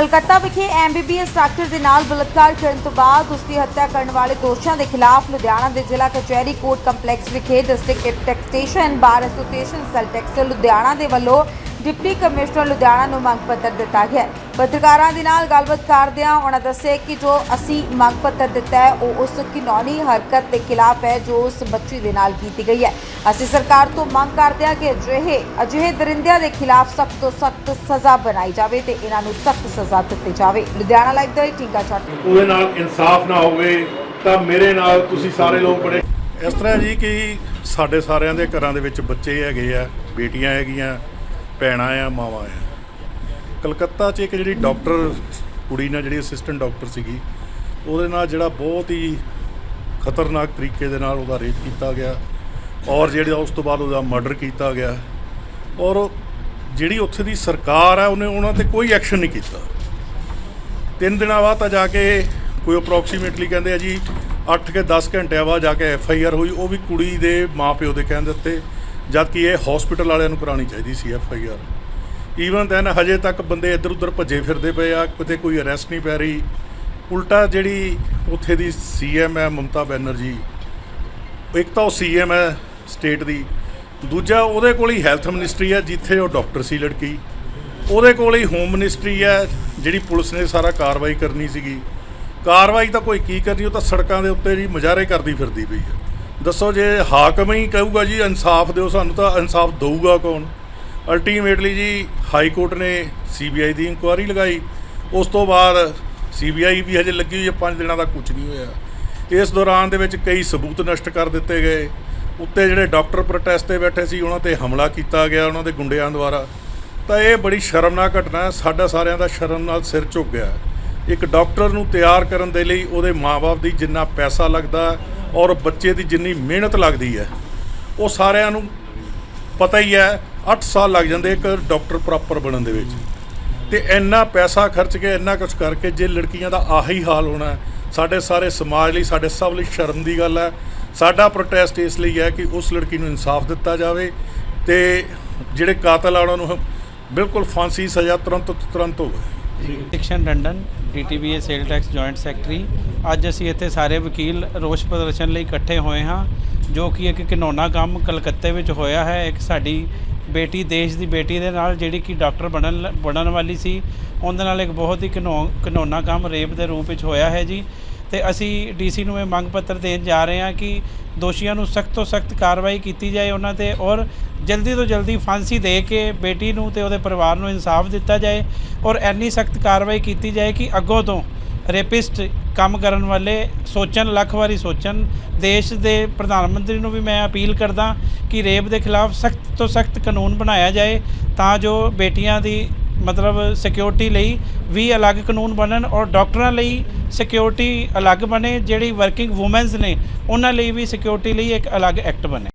ਕਲਕੱਤਾ ਵਿਖੇ MBBS doctor ਦੇ ਨਾਲ ਬਲਾਤਕਾਰ ਕਰਨ ਤੋਂ ਬਾਅਦ ਉਸ ਦੀ ਹੱਤਿਆ ਕਰਨ ਵਾਲੇ ਦੋਸ਼ੀਆਂ ਦੇ ਖਿਲਾਫ ਲੁਧਿਆਣਾ ਦੇ ਜ਼ਿਲ੍ਹਾ ਕਚਹਿਰੀ ਕੋਰਟ ਕੰਪਲੈਕਸ ਵਿਖੇ district taxation bar association sales tax Ludhiana ਦੇ ਵੱਲੋਂ ਡਿਪਟੀ ਕਮਿਸ਼ਨਰ ਲੁਧਿਆਣਾ ਨੂੰ ਮੰਗ ਪੱਤਰ ਦਿੱਤਾ ਗਿਆ ਹੈ। ਪੱਤਰਕਾਰਾਂ ਦੇ ਨਾਲ ਗੱਲਬਾਤ ਕਰਦਿਆਂ ਉਹਨਾਂ ਦੱਸਿਆ ਕਿ ਜੋ ਅਸੀਂ ਮੰਗ ਪੱਤਰ ਦਿੱਤਾ ਹੈ ਉਹ ਉਸ ਘਿਨੌਣੀ ਹਰਕਤ ਦੇ ਖਿਲਾਫ ਹੈ ਜੋ ਉਸ ਬੱਚੀ ਦੇ ਨਾਲ ਕੀਤੀ ਗਈ ਹੈ। ਅਸੀਂ ਸਰਕਾਰ ਤੋਂ ਮੰਗ ਕਰਦੇ ਹਾਂ ਕਿ ਅਜਿਹੇ ਅਜਿਹੇ ਦਰਿੰਦਿਆਂ ਦੇ ਖਿਲਾਫ ਸਖਤ ਤੋਂ ਸਖਤ ਸਜ਼ਾ ਬਣਾਈ ਜਾਵੇ ਤੇ ਇਹਨਾਂ ਨੂੰ ਸਖਤ ਸਜ਼ਾ ਦਿੱਤੀ ਜਾਵੇ। ਲੁਧਿਆਣਾ ਲਾਈਵ ਦਾ ਟੀਕਾ ਛੱਟ ਉਹਦੇ ਨਾਲ ਇਨਸਾਫ ਨਾ ਹੋਵੇ ਤਾਂ ਮੇਰੇ ਨਾਲ ਤੁਸੀਂ ਸਾਰੇ ਲੋਕ ਬੜੇ ਇਸ ਤਰ੍ਹਾਂ ਜੀ ਕਿ ਸਾਡੇ ਸਾਰਿਆਂ ਦੇ ਘਰਾਂ ਦੇ ਵਿੱਚ ਬੱਚੇ ਹੈਗੇ ਆ ਬੇਟੀਆਂ ਹੈਗੀਆਂ ਭੈਣਾਂ ਆ ਮਾਵਾਂ ਆ। ਕਲਕੱਤਾ 'ਚ ਇੱਕ ਜਿਹੜੀ ਡਾਕਟਰ ਕੁੜੀ ਨਾਲ ਜਿਹੜੀ ਅਸਿਸਟੈਂਟ ਡਾਕਟਰ ਸੀਗੀ, ਉਹਦੇ ਨਾਲ ਜਿਹੜਾ ਬਹੁਤ ਹੀ ਖਤਰਨਾਕ ਤਰੀਕੇ ਦੇ ਨਾਲ ਉਹਦਾ ਰੇਪ ਕੀਤਾ ਗਿਆ ਔਰ ਜਿਹੜਾ ਉਸ ਤੋਂ ਬਾਅਦ ਉਹਦਾ ਮਰਡਰ ਕੀਤਾ ਗਿਆ ਔਰ ਜਿਹੜੀ ਉੱਥੇ ਦੀ ਸਰਕਾਰ ਹੈ, ਉਹਨੇ ਉਹਨਾਂ ਤੇ ਕੋਈ ਐਕਸ਼ਨ ਨਹੀਂ ਕੀਤਾ। ਤਿੰਨ ਦਿਨਾਂ ਬਾਅਦ ਤਾਂ ਜਾ ਕੇ ਕੋਈ ਅਪਰੋਕਸੀਮੇਟਲੀ ਕਹਿੰਦੇ ਆ ਜੀ 8 ਕੇ 10 ਘੰਟਿਆਂ ਬਾਅਦ ਜਾ ਕੇ ਐਫ ਆਈ ਆਰ ਹੋਈ, ਉਹ ਵੀ ਕੁੜੀ ਦੇ ਮਾਪਿਓ ਦੇ ਕਹਿਣ ਦੇ ਉੱਤੇ ਜਦ ਕਿ ਇਹ ਹਸਪੀਟਲ ਵਾਲਿਆਂ ਨੂੰ ਕਰਾਉਣੀ ਚਾਹੀਦੀ ਸੀ F I R. Even then ਹਜੇ ਤੱਕ ਬੰਦੇ ਇੱਧਰ ਉੱਧਰ ਭੱਜੇ ਫਿਰਦੇ ਪਏ ਆ, ਕਿਤੇ ਕੋਈ ਅਰੈਸਟ ਨਹੀਂ ਪੈ ਰਹੀ। ਉਲਟਾ ਜਿਹੜੀ ਉੱਥੇ ਦੀ ਸੀਐਮ ਹੈ ਮਮਤਾ ਬੈਨਰਜੀ, ਇੱਕ ਤਾਂ ਉਹ ਸੀਐਮ ਹੈ ਸਟੇਟ ਦੀ। ਦੂਜਾ ਉਹਦੇ ਕੋਲ ਹੀ ਹੈਲਥ ਮਿਨਿਸਟਰੀ ਹੈ, ਜਿੱਥੇ ਉਹ ਡਾਕਟਰ ਸੀ ਲੜਕੀ। ਉਹਦੇ ਕੋਲ ਹੀ ਹੋਮ ਮਿਨਿਸਟਰੀ ਹੈ, ਜਿਹੜੀ ਪੁਲਿਸ ਨੇ ਸਾਰਾ ਕਾਰਵਾਈ ਕਰਨੀ ਸੀਗੀ। ਕਾਰਵਾਈ ਤਾਂ ਕੋਈ ਕੀ ਕਰਨੀ ਉਹ ਤਾਂ ਸੜਕਾਂ ਦੇ ਉੱਤੇ ਜੀ ਮੁਜ਼ਾਹਰੇ ਕਰਦੀ ਫਿਰਦੀ ਪਈ ਹੈ। ਦੱਸੋ ਜੇ ਹਾਕਮ ਹੀ ਕਹੂਗਾ ਜੀ, ਇਨਸਾਫ ਦਿਓ ਸਾਨੂੰ ਤਾਂ ਇਨਸਾਫ ਦਊਗਾ ਕੌਣ? ਅਲਟੀਮੇਟਲੀ ਜੀ ਹਾਈ ਕੋਰਟ ਨੇ ਸੀਬੀਆਈ ਦੀ ਇਨਕੁਆਇਰੀ ਲਗਾਈ। ਉਸ ਤੋਂ ਬਾਅਦ ਸੀਬੀਆਈ ਵੀ ਹਜੇ ਲੱਗੀ ਹੋਈ ਹੈ 5 ਦਿਨਾਂ ਦਾ ਕੁਝ ਨਹੀਂ ਹੋਇਆ। ਇਸ ਦੌਰਾਨ ਦੇ ਵਿੱਚ ਕਈ ਸਬੂਤ ਨਸ਼ਟ ਕਰ ਦਿੱਤੇ ਗਏ। ਉੱਤੇ ਜਿਹੜੇ ਡਾਕਟਰ ਪ੍ਰੋਟੈਸਟ ਤੇ ਬੈਠੇ ਸੀ, ਉਹਨਾਂ ਤੇ ਹਮਲਾ ਕੀਤਾ ਗਿਆ ਉਹਨਾਂ ਦੇ ਗੁੰਡਿਆਂ ਦੁਆਰਾ। ਤਾਂ ਇਹ ਬੜੀ ਸ਼ਰਮਨਾਕ ਘਟਨਾ ਹੈ, ਸਾਡਾ ਸਾਰਿਆਂ ਦਾ ਸ਼ਰਮ ਨਾਲ ਸਿਰ ਝੁਕ ਗਿਆ ਇੱਕ ਡਾਕਟਰ ਨੂੰ ਤਿਆਰ ਕਰਨ ਦੇ ਲਈ ਉਹਦੇ ਮਾਪੇ ਦੀ ਜਿੰਨਾ ਪੈਸਾ ਲੱਗਦਾ ਔਰ ਬੱਚੇ ਦੀ ਜਿੰਨੀ ਮਿਹਨਤ ਲੱਗਦੀ ਹੈ, ਉਹ ਸਾਰਿਆਂ ਨੂੰ ਪਤਾ ਹੀ ਹੈ 8 ਸਾਲ ਲੱਗ ਜਾਂਦੇ ਇੱਕ ਡਾਕਟਰ ਪ੍ਰੋਪਰ ਬਣਨ ਦੇ ਵਿੱਚ। ਤੇ ਇੰਨਾ ਪੈਸਾ ਖਰਚ ਕੇ, ਇੰਨਾ ਕੁਝ ਕਰਕੇ ਜੇ ਲੜਕੀਆਂ ਦਾ ਆਹੀ ਹਾਲ ਹੋਣਾ ਸਾਡੇ ਸਾਰੇ ਸਮਾਜ ਲਈ, ਸਾਡੇ ਸਭ ਲਈ ਸ਼ਰਮ ਦੀ ਗੱਲ ਹੈ। ਸਾਡਾ ਪ੍ਰੋਟੈਸਟ ਇਸ ਲਈ ਹੈ ਕਿ ਉਸ ਲੜਕੀ ਨੂੰ ਇਨਸਾਫ ਦਿੱਤਾ ਜਾਵੇ ਤੇ ਜਿਹੜੇ ਕਾਤਲ ਆ ਉਹਨਾਂ ਨੂੰ ਬਿਲਕੁਲ ਫਾਂਸੀ ਸਜ਼ਾ ਤੁਰੰਤ ਤੁਰੰਤ ਹੋਵੇ। Section London DTBA sale tax joint secretary. ਅੱਜ ਅਸੀਂ ਇੱਥੇ ਸਾਰੇ ਵਕੀਲ ਰੋਸ ਪ੍ਰਦਰਸ਼ਨ ਲਈ ਇਕੱਠੇ ਹੋਏ ਹਾਂ, ਜੋ ਕਿ ਇੱਕ ਘਿਨੌਣਾ ਕੰਮ ਕਲਕੱਤੇ ਵਿੱਚ ਹੋਇਆ ਹੈ। ਇੱਕ ਸਾਡੀ ਬੇਟੀ, ਦੇਸ਼ ਦੀ ਬੇਟੀ ਦੇ ਨਾਲ ਜਿਹੜੀ ਕਿ ਡਾਕਟਰ ਬਣਨ ਲ- ਬਣਨ ਵਾਲੀ ਸੀ, ਉਹਦੇ ਨਾਲ ਇੱਕ ਬਹੁਤ ਹੀ ਘਿਨੌ ਘਿਨੌਣਾ ਕੰਮ ਰੇਪ ਦੇ ਰੂਪ ਵਿੱਚ ਹੋਇਆ ਹੈ ਜੀ। ਤੇ ਅਸੀਂ ਡੀਸੀ ਨੂੰ ਇਹ ਮੰਗ ਪੱਤਰ ਦੇਣ ਜਾ ਰਹੇ ਹਾਂ ਕਿ ਦੋਸ਼ੀਆਂ ਨੂੰ ਸਖਤ ਤੋਂ ਸਖਤ ਕਾਰਵਾਈ ਕੀਤੀ ਜਾਏ ਉਹਨਾਂ ਤੇ ਔਰ ਜਲਦੀ ਤੋਂ ਜਲਦੀ ਫਾਂਸੀ ਦੇ ਕੇ ਬੇਟੀ ਨੂੰ ਤੇ ਉਹਦੇ ਪਰਿਵਾਰ ਨੂੰ ਇਨਸਾਫ ਦਿੱਤਾ ਜਾਏ ਔਰ ਐਨੀ ਸਖਤ ਕਾਰਵਾਈ ਕੀਤੀ ਜਾਏ ਕਿ ਅੱਗੋਂ ਤੋਂ ਰੇਪਿਸਟ ਕੰਮ ਕਰਨ ਵਾਲੇ ਸੋਚਣ, ਲੱਖ ਵਾਰੀ ਸੋਚਣ, ਦੇਸ਼ ਦੇ ਪ੍ਰਧਾਨ ਮੰਤਰੀ ਨੂੰ ਵੀ ਮੈਂ ਅਪੀਲ ਕਰਦਾ ਕਿ ਰੇਪ ਦੇ ਖਿਲਾਫ ਸਖਤ ਤੋਂ ਸਖਤ ਕਾਨੂੰਨ ਬਣਾਇਆ ਜਾਏ ਤਾਂ ਜੋ ਬੇਟੀਆਂ ਦੀ ਮਤਲਬ ਸਿਕਿਉਰਿਟੀ ਲਈ ਵੀ ਅਲੱਗ ਕਾਨੂੰਨ ਬਣਨ ਔਰ ਡਾਕਟਰਾਂ ਲਈ ਸਿਕਿਉਰਿਟੀ ਅਲੱਗ ਬਣੇ, ਜਿਹੜੀ ਵਰਕਿੰਗ ਔਮਨਸ ਨੇ, ਉਹਨਾਂ ਲਈ ਵੀ ਸਿਕਿਉਰਿਟੀ ਲਈ ਇੱਕ ਅਲੱਗ ਐਕਟ ਬਣੇ।